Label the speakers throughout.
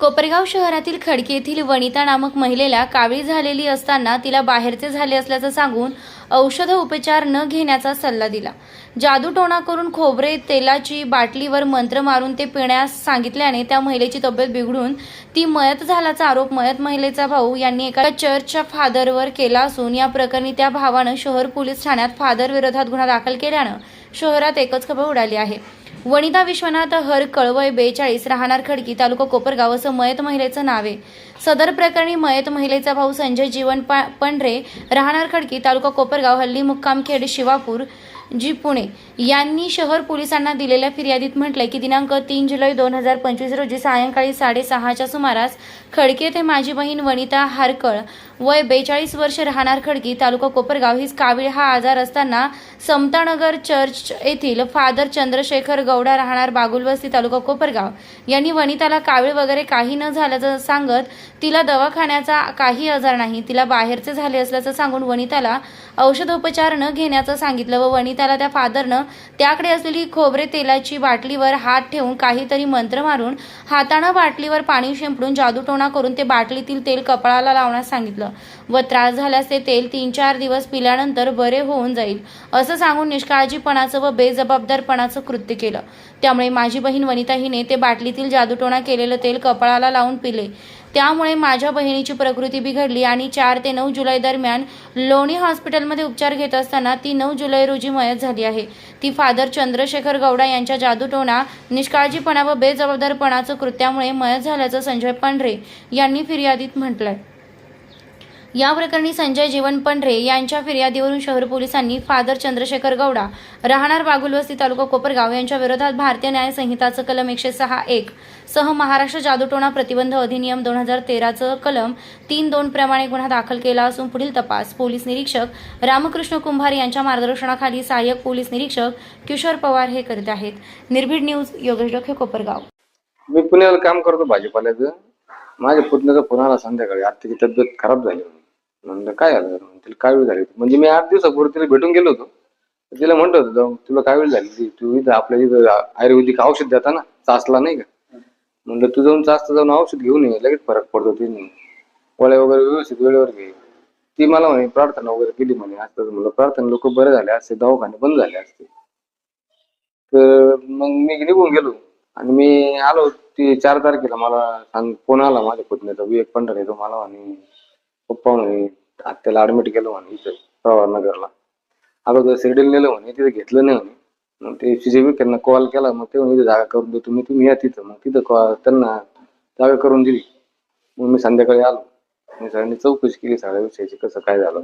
Speaker 1: कोपरगाव शहरातील खडकी येथील वनिता नामक महिलेला कावीळ झालेली असताना तिला बाहेरचे झाले असल्याचं सांगून औषध उपचार न घेण्याचा सल्ला दिला. जादूटोणा करून खोबरे तेलाची बाटलीवर मंत्र मारून ते पिण्यास सांगितल्याने त्या महिलेची तब्येत बिघडून ती मयत झाल्याचा आरोप मयत महिलेचा भाऊ यांनी एका चर्चच्या फादरवर केला असून या प्रकरणी त्या भावानं शहर पोलीस ठाण्यात फादर विरोधात गुन्हा दाखल केल्यानं शहरात एकच खबर उडाली आहे. वनिता विश्वनाथ हर कळवय बेचाळीस राहणार खडकी तालुका कोपरगाव असं मयत महिलेचं नाव आहे. सदर प्रकरणी मयत महिलेचा भाऊ संजय जीवन पा पंढरे राहणार खडकी तालुका कोपरगाव हल्ली मुक्कामखेड शिवापूर जी पुणे यांनी शहर पोलिसांना दिलेल्या फिर्यादीत म्हटलंय की दिनांक तीन जुलै दोन हजार पंचवीस रोजी सायंकाळी साडेसहाच्या सुमारास खडकी येथे माझी बहीण वनिता हारकळ वय बेचाळीस वर्ष राहणार खडकी तालुका कोपरगाव हीच कावीळ हा आजार असताना समतानगर चर्च येथील फादर चंद्रशेखर गौडा राहणार बागुलवस्ती तालुका कोपरगाव. यांनी वनिताला कावीळ वगैरे काही न झाल्याचं सांगत तिला दवाखान्याचा काही आजार नाही तिला बाहेरचे झाले असल्याचं सांगून वनिताला औषधोपचार न घेण्याचं सांगितलं व त्याला त्या फादरनं त्याकडे असलेली खोबरे तेलाची बाटलीवर हात ठेवून काहीतरी मंत्र मारून हातानं बाटलीवर पाणी शिंपडून जादूटोणा करून ते बाटलीतील तेल कपाळाला लावण्यास सांगितलं. व त्रास झाल्यास ते तेल तीन चार दिवस पिल्यानंतर बरे होऊन जाईल असं सांगून निष्काळजीपणाचं व बेजबाबदारपणाचं कृत्य केलं. त्यामुळे माझी बहीण वनिता हिने ते बाटलीतील जादूटोणा केलेलं तेल कपाळाला लावून पिले. त्यामुळे माझ्या बहिणीची प्रकृती बिघडली आणि चार ते नऊ जुलै दरम्यान लोणी हॉस्पिटलमध्ये उपचार घेत असताना ती नऊ जुलै रोजी मयत झाली आहे. ती फादर चंद्रशेखर गौडा यांच्या जादूटोणा निष्काळजीपणा व बेजबाबदारपणाचं कृत्यामुळे मयत झाल्याचं संजय पांढरे यांनी फिर्यादीत म्हटलंय. या प्रकरणी संजय जीवन पंढरे यांच्या फिर्यादीवरून शहर पोलिसांनी फादर चंद्रशेखर गौडा राहणार बागुलवस्ती तालुका कोपरगाव यांच्या विरोधात भारतीय न्याय संहिताचं कलम एकशे सहा एक सह महाराष्ट्र जादूटोणा प्रतिबंध अधिनियम दोन हजार तेराचं कलम तीन दोन प्रमाणे गुन्हा दाखल केला असून पुढील तपास पोलीस निरीक्षक रामकृष्ण कुंभार यांच्या मार्गदर्शनाखाली सहाय्यक पोलीस निरीक्षक किशोर पवार हे करीत आहेत. निर्भीड न्यूज योगेश डोखे कोपरगाव.
Speaker 2: मी पुण्याला काम करतो भाजीपाल्याचं. माझ्या पुतण्याचा पुण्याला संध्याकाळी आज तब्येत खराब झाली. म्हणलं काय झालं? तिला काय वेळ झाली म्हणजे मी आठ दिवसापूर्वी तिला भेटून गेलो होतो. तिला म्हणलं होतं जाऊन तुला काय वेळ झाली? तू इथं आपल्या इथं आयुर्वेदिक औषध देता ना चासला नाही का? म्हणलं तू जाऊन चाचता जाऊन औषध घेऊन ये लगेच फरक पडतो तिने. गोळ्या वगैरे व्यवस्थित वेळेवर घे. ती मला म्हणे प्रार्थना वगैरे केली म्हणे असं म्हणलं प्रार्थना लोक बरे झाले असते दवाखाने बंद झाले असते. तर मग मी निघून गेलो आणि मी आलो ती चार तारखेला मला सांग फोन आला माझ्या पुतण्याचा विवेक पंढर येतो मला म्हणे पप्पा म्हणे आत्याला ऍडमिट केलं म्हणे इथं प्रवारनगरला अगोदर तर शिर्डीला नेलं म्हणे तिथे घेतलं नाही म्हणे. मग ते सीसीबी त्यांना कॉल केला मग ते म्हणे इथं जागा करून देतो तुम्ही तुम्ही या तिथं. मग तिथं कॉल त्यांना जागा करून दिली. मग मी संध्याकाळी आलो. मी सगळ्यांनी चौकशी केली सगळ्या विषयाची कसं काय झालं.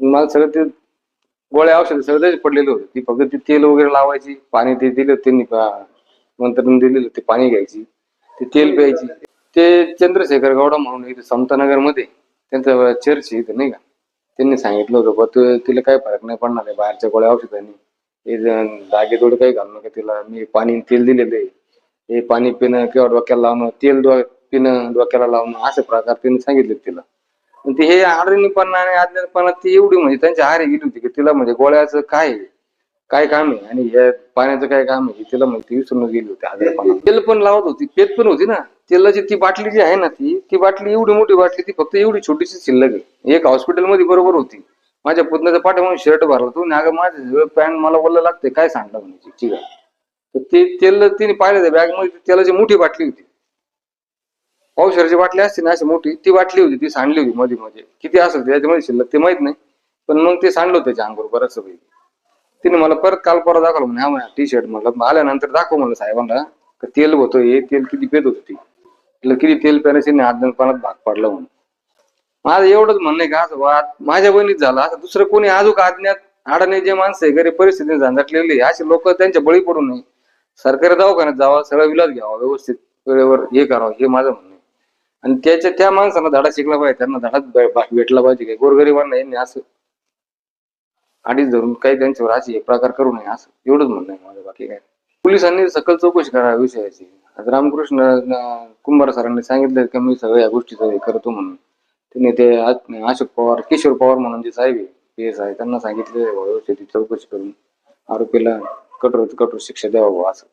Speaker 2: मला सगळं ते गोळ्या औषध सगळं पडलेलं होतं. ती फक्त ती तेल वगैरे लावायची पाणी ते दिलं त्यांनी मंत्रण दिलेलं ते पाणी घ्यायची ते तेल प्यायची. ते चंद्रशेखर गौडा म्हणून इथे समतानगरमध्ये त्यांचं चर्च इथं नाही का? त्यांनी सांगितलं होतं बा तू तिला काही फरक नाही पडणार आहे बाहेरच्या गोळ्या औषधांनी. हे दागे थोडं काही घालू नका तिला. मी पाणी तेल दिलेलं आहे. हे पाणी पिणं किंवा डोक्याला लावणं तेल डो पिणं डोक्याला लावणं असे प्रकार त्यांनी सांगितले तिला. ते हे आडणीपणा आणि अज्ञानपणा ती एवढी म्हणजे त्यांच्या हार गेली होती की तिला म्हणजे गोळ्याचं काय काय काम आहे? आणि हे पाण्याचं काय काम आहे? तिला म्हणजे ती विसरून गेली होती आजारपणा तेल पण लावत होती पेत पण होती ना? तेलाची ती बाटली जी आहे ना ती ती बाटली एवढी मोठी बाटली ती फक्त एवढी छोटीशी शिल्लक आहे. एक हॉस्पिटलमध्ये बरोबर होती. माझ्या पुतण्याचा पाठा म्हणून शर्ट भरला तो. आणि अगं माझं पॅन्ट मला बोलला लागते काय सांगला म्हणजे ठीक आहे तर ते तेल तिने पाहिलं बॅगमध्ये तेलाची मोठी बाटली होती. औषधाची बाटली असते ना अशी मोठी ती बाटली होती ती सांडली होती मध्ये मध्ये किती असेल त्याच्यामध्ये शिल्लक ते माहीत नाही. पण मग ते सांडलं होतं त्याच्या अंगावर बरंच पैकी तिने मला परत काल परत दाखवलं म्हणे हा म्हणा टी शर्ट म्हणलं आल्यानंतर दाखव म्हणलं साहेबांना. तेल होतं हे तेल किती पेत होतं ती. तिला किती तेल पेण्याचे आज्ञानपणात भाग पडला म्हणून. माझं एवढंच म्हणणं आहे का असं वाद माझ्या बहिणीत झालं असं दुसरं कोणी अजून अज्ञात आडाने जे माणसं आहे गरीब परिस्थितीने झांझटलेली असे लोक त्यांच्या बळी पडू नये. सरकारी दवाखान्यात जावा सगळा विलास घ्यावा व्यवस्थित वेळेवर हे करावं हे माझं म्हणणं आहे. आणि त्याच्या त्या माणसांना धडा शिकला पाहिजे त्यांना धडा भेटला पाहिजे काही गोरगरिबांना यांनी असं अडीच धरून काही त्यांच्यावर असे प्रकार करू नये असं एवढंच म्हणणं आहे माझं बाकी काय पोलिसांनी सकल चौकशी करा विषयाची. रामकृष्ण कुंभार सरांनी सांगितलं की मी सगळ्या या गोष्टीचं हे करतो म्हणून. त्यांनी ते आ- अशोक पवार किशोर पवार म्हणून जे साहेब आहे पी एस आहे त्यांना सांगितले व्यवस्थित चौकशी करून आरोपीला कठोर कठोर शिक्षा द्यावं बुवा असं.